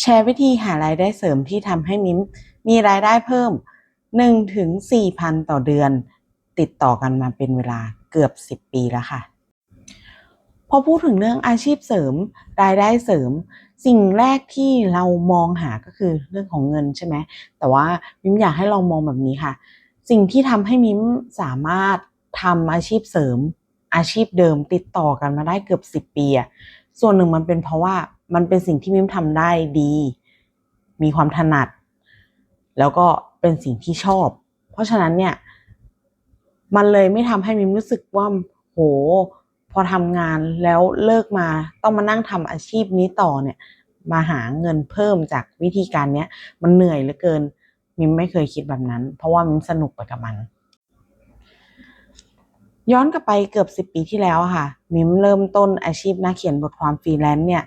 แชร์วิธีหารายได้เสริมที่ทำให้มิ้มมีรายได้เพิ่ม1ถึง4พันต่อเดือน ติดต่อกันมาเป็นเวลาเกือบ 10 ปีแล้วค่ะ พอพูดถึงเรื่องอาชีพเสริม รายได้เสริม สิ่งแรกที่เรามองหาก็คือเรื่องของเงินใช่ไหมแต่ว่ามิ้มอยากให้เรามองแบบนี้ค่ะ สิ่งที่ทำให้มิ้มสามารถทำอาชีพเสริม อาชีพเดิมติดต่อกันมาได้เกือบ 10 ปีอะส่วนหนึ่งมันเป็นเพราะว่า มันเป็นสิ่งที่มิมทำได้ดี มีความถนัด แล้วก็เป็นสิ่งที่ชอบ เพราะฉะนั้นเนี่ย มันเลยไม่ทำให้มิมรู้สึกว่าโห พอทำงานแล้วเลิกมาต้องมานั่งทำอาชีพนี้ต่อเนี่ย มาหาเงินเพิ่มจากวิธีการเนี้ย มันเหนื่อยเหลือเกิน มิมไม่เคยคิดแบบนั้น เพราะว่ามิมสนุกไปกับมันย้อนกลับไปเกือบสิบปีที่แล้วอะค่ะ มิมเริ่มต้นอาชีพนักเขียนบทความฟรีแลนซ์เนี่ย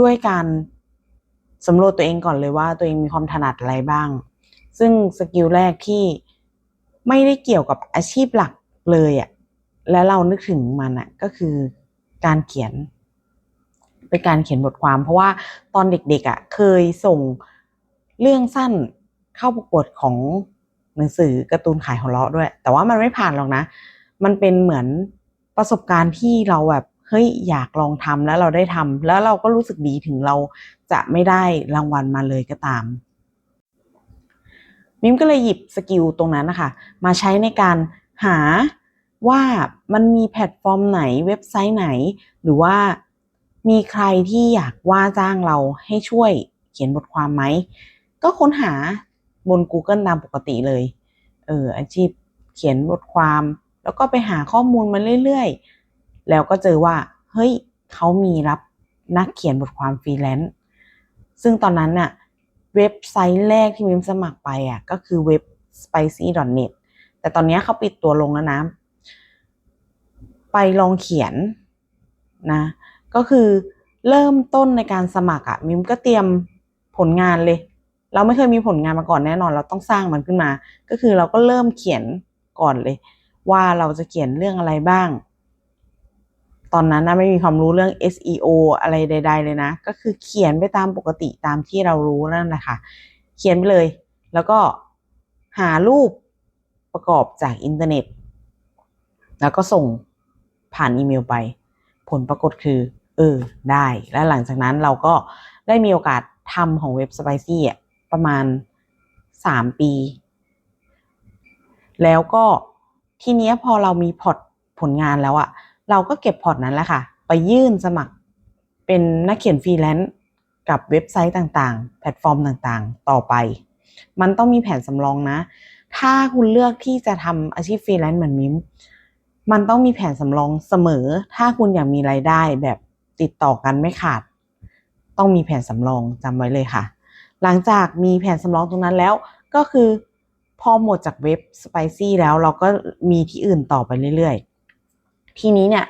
ด้วยการสำรวจตัวเองก่อนเลยว่าตัวเองมีความถนัดอะไรบ้าง ซึ่งสกิลแรกที่ไม่ได้เกี่ยวกับอาชีพหลักเลยอะและเรานึกถึงมันอะก็คือการเขียน เป็นการเขียนบทความ เพราะว่าตอนเด็กๆอะเคยส่งเรื่องสั้นเข้าประกวดของหนังสือการ์ตูนขายหัวเราะด้วย แต่ว่ามันไม่ผ่านหรอกนะ มันเป็นเหมือนประสบการณ์ที่เราแบบ เฮ้ยอยากลองทำแล้วเราได้ทำแล้วเราก็รู้สึกดีถึงเราจะไม่ได้รางวัลมาเลยก็ตาม มิมก็เลยหยิบสกิลตรงนั้นนะคะมาใช้ในการหาว่ามันมีแพลตฟอร์มไหนเว็บไซต์ไหน หรือว่ามีใครที่อยากว่าจ้างเราให้ช่วยเขียนบทความไหม ก็ค้นหาบน Google ตามปกติเลย เอออาชีพเขียนบทความ แล้วก็ไปหาข้อมูลมาเรื่อยๆ แล้วก็เจอว่า เฮ้ยเขามีรับนักเขียนบทความฟรีแลนซ์ซึ่งตอนนั้นน่ะเว็บไซต์แรกที่มิมสมัครไปอะก็คือเว็บ spicy.net แต่ตอนนี้เขาปิดตัวลงแล้วนะ ไปลองเขียนนะ ก็คือเริ่มต้นในการสมัครอะมิมก็เตรียมผลงานเลย เราไม่เคยมีผลงานมาก่อนแน่นอน เราต้องสร้างมันขึ้นมา ก็คือเราก็เริ่มเขียนก่อนเลย ว่าเราจะเขียนเรื่องอะไรบ้าง ตอนนั้นนะไม่มีความรู้เรื่อง SEO อะไรใด ๆ เลยนะ ก็คือเขียนไปตามปกติตามที่เรารู้นั่นแหละค่ะ เขียนไปเลย แล้วก็หารูปประกอบจากอินเทอร์เน็ต แล้วก็ส่งผ่านอีเมลไป ผลปรากฏคือ เออ ได้ และหลังจากนั้นเราก็ได้มีโอกาสทำของเว็บ Spicy อะประมาณ 3 ปี แล้วก็ทีเนี้ยพอเรามีพอร์ตผลงานแล้วอะ เราก็เก็บพอร์ตนั้นแหละค่ะ ไปยื่นสมัครเป็นนักเขียนฟรีแลนซ์กับเว็บไซต์ต่างๆ แพลตฟอร์มต่างๆ ต่อไป มันต้องมีแผนสำรองนะ ถ้าคุณเลือกที่จะทำอาชีพฟรีแลนซ์เหมือนมิมมันต้องมีแผนสำรองเสมอ ถ้าคุณอยากมีรายได้แบบติดต่อกันไม่ขาด ต้องมีแผนสำรองจำไว้เลยค่ะ หลังจากมีแผนสำรองตรงนั้นแล้วก็คือพอหมดจากเว็บ Spicy แล้วเราก็มีที่อื่นต่อไปเรื่อยๆ ทีนี้เนี่ย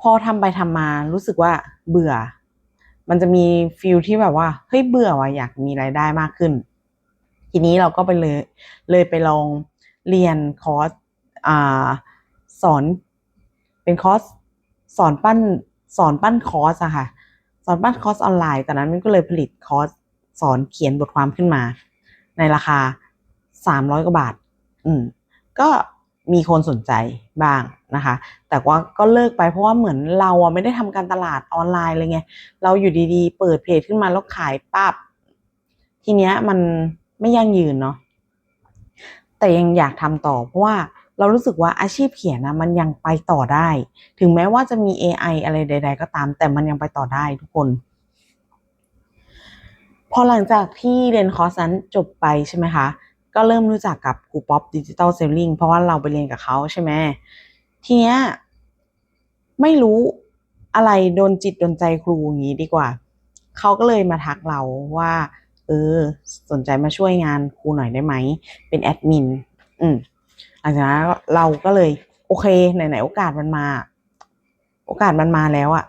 พอทำไปทำมารู้สึกว่าเบื่อ มันจะมีฟิลที่แบบว่าเฮ้ยเบื่อว่ะอยากมีรายได้มากขึ้น ทีนี้เราก็ไปเลยเลยไปลองเรียนคอร์สอ่าสอนเป็นคอร์สสอนปั้นสอนปั้นคอร์สอะค่ะ สอนปั้นคอร์สออนไลน์ตอนนั้นมันก็เลยผลิตคอร์สสอนเขียนบทความขึ้นมา ในราคาสามร้อยกว่าบาท อืมก็ มีคนสนใจบ้างนะคะ แต่ว่าก็เลิกไปเพราะว่าเหมือนเราอะไม่ได้ทำการตลาดออนไลน์เลยไง เราอยู่ดีๆ เปิดเพจขึ้นมาแล้วขายปั๊บทีเนี้ยมันไม่ยั่งยืนเนาะ แต่ยังอยากทำต่อเพราะว่าเรารู้สึกว่าอาชีพเขียนนะมันยังไปต่อได้ ถึงแม้ว่าจะมี AI อะไรใด ๆ ก็ตาม แต่มันยังไปต่อได้ทุกคน พอหลังจากที่เรียนคอร์สนั้นจบไปใช่ไหมคะ ก็เริ่มรู้จักกับครูป๊อปดิจิตอลเซลลิงเพราะว่าเราไปเรียนกับเขาใช่ไหมทีเนี้ยไม่รู้อะไรโดนจิตโดนใจครูอย่างนี้ดีกว่า เขาก็เลยมาทักเราว่า เออ สนใจมาช่วยงานครูหน่อยได้ไหม เป็นแอดมิน อืมหลังจากนั้นเราก็เลย โอเค ไหนๆโอกาสมันมา โอกาสมันมาแล้วอะ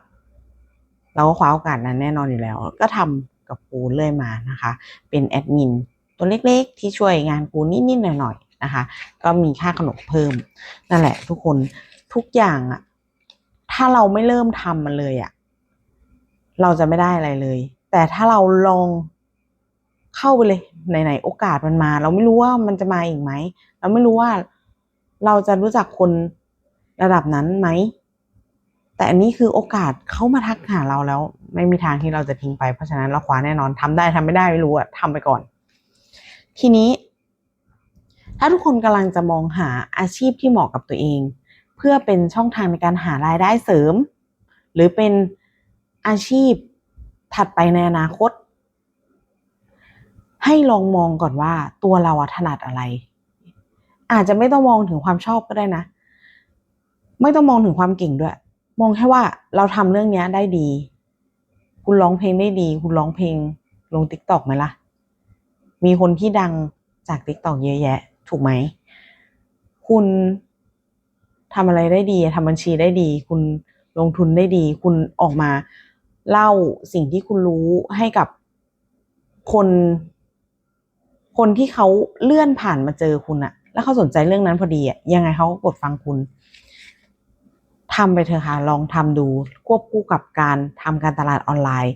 เราก็คว้าโอกาสนั้นแน่นอนอยู่แล้ว ก็ทำกับครูเรื่อยมานะคะ เป็นแอดมิน ตัวเล็กๆ ที่ช่วยงานครูนิดๆหน่อยๆนะคะ ก็มีค่าขนมเพิ่ม นั่นแหละ ทุกคนทุกอย่างอะถ้าเราไม่เริ่มทำมันเลยอะเราจะไม่ได้อะไรเลยแแต่ถ้าเราลองเข้าไปเลยไหนๆโอกาสมันมา เราไม่รู้ว่ามันจะมาอีกไหมเราไม่รู้ว่าเราจะรู้จักคนระดับนั้นไหมแต่อันนี้คือโอกาสเขามาทักหาเราแล้ว ไม่มีทางที่เราจะทิ้งไปเพราะฉะนั้นเราคว้าแน่นอนทำได้ทำไม่ได้ไม่รู้อะทำไปก่อน ทีนี้ ถ้าทุกคนกำลังจะมองหาอาชีพที่เหมาะกับตัวเอง เพื่อเป็นช่องทางในการหารายได้เสริม หรือเป็นอาชีพถัดไปในอนาคต ให้ลองมองก่อนว่าตัวเราถนัดอะไร อาจจะไม่ต้องมองถึงความชอบก็ได้นะ ไม่ต้องมองถึงความเก่งด้วย มองแค่ว่าเราทำเรื่องนี้ได้ดี คุณร้องเพลงได้ดี คุณร้องเพลงลงติ๊กตอกไหมล่ะ มีคนที่ดังจากติ๊กตอกเยอะแยะ ถูกไหม คุณทำอะไรได้ดีทำบัญชีได้ดี คุณลงทุนได้ดี คุณออกมาเล่าสิ่งที่คุณรู้ให้กับคน คนที่เขาเลื่อนผ่านมาเจอคุณอะแล้วเขาสนใจเรื่องนั้นพอดีอะยังไงเขาก็กดฟังคุณทำไปเถอะค่ะ ลองทำดูควบคู่กับการทำการตลาดออนไลน์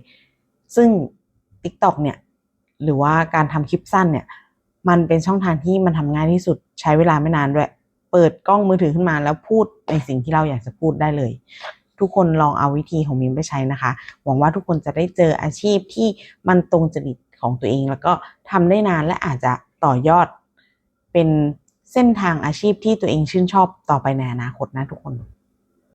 ซึ่ง TikTok เนี่ย หรือว่าการทำคลิปสั้นเนี่ย มันเป็นช่องทางที่มันทำง่ายที่สุดใช้เวลาไม่นานด้วย เปิดกล้องมือถือขึ้นมาแล้วพูดในสิ่งที่เราอยากจะพูดได้เลย ทุกคนลองเอาวิธีของมิมไปใช้นะคะ หวังว่าทุกคนจะได้เจออาชีพที่มันตรงจริตของตัวเอง แล้วก็ทำได้นานและอาจจะต่อยอดเป็นเส้นทางอาชีพที่ตัวเองชื่นชอบต่อไปในอนาคตนะทุกคน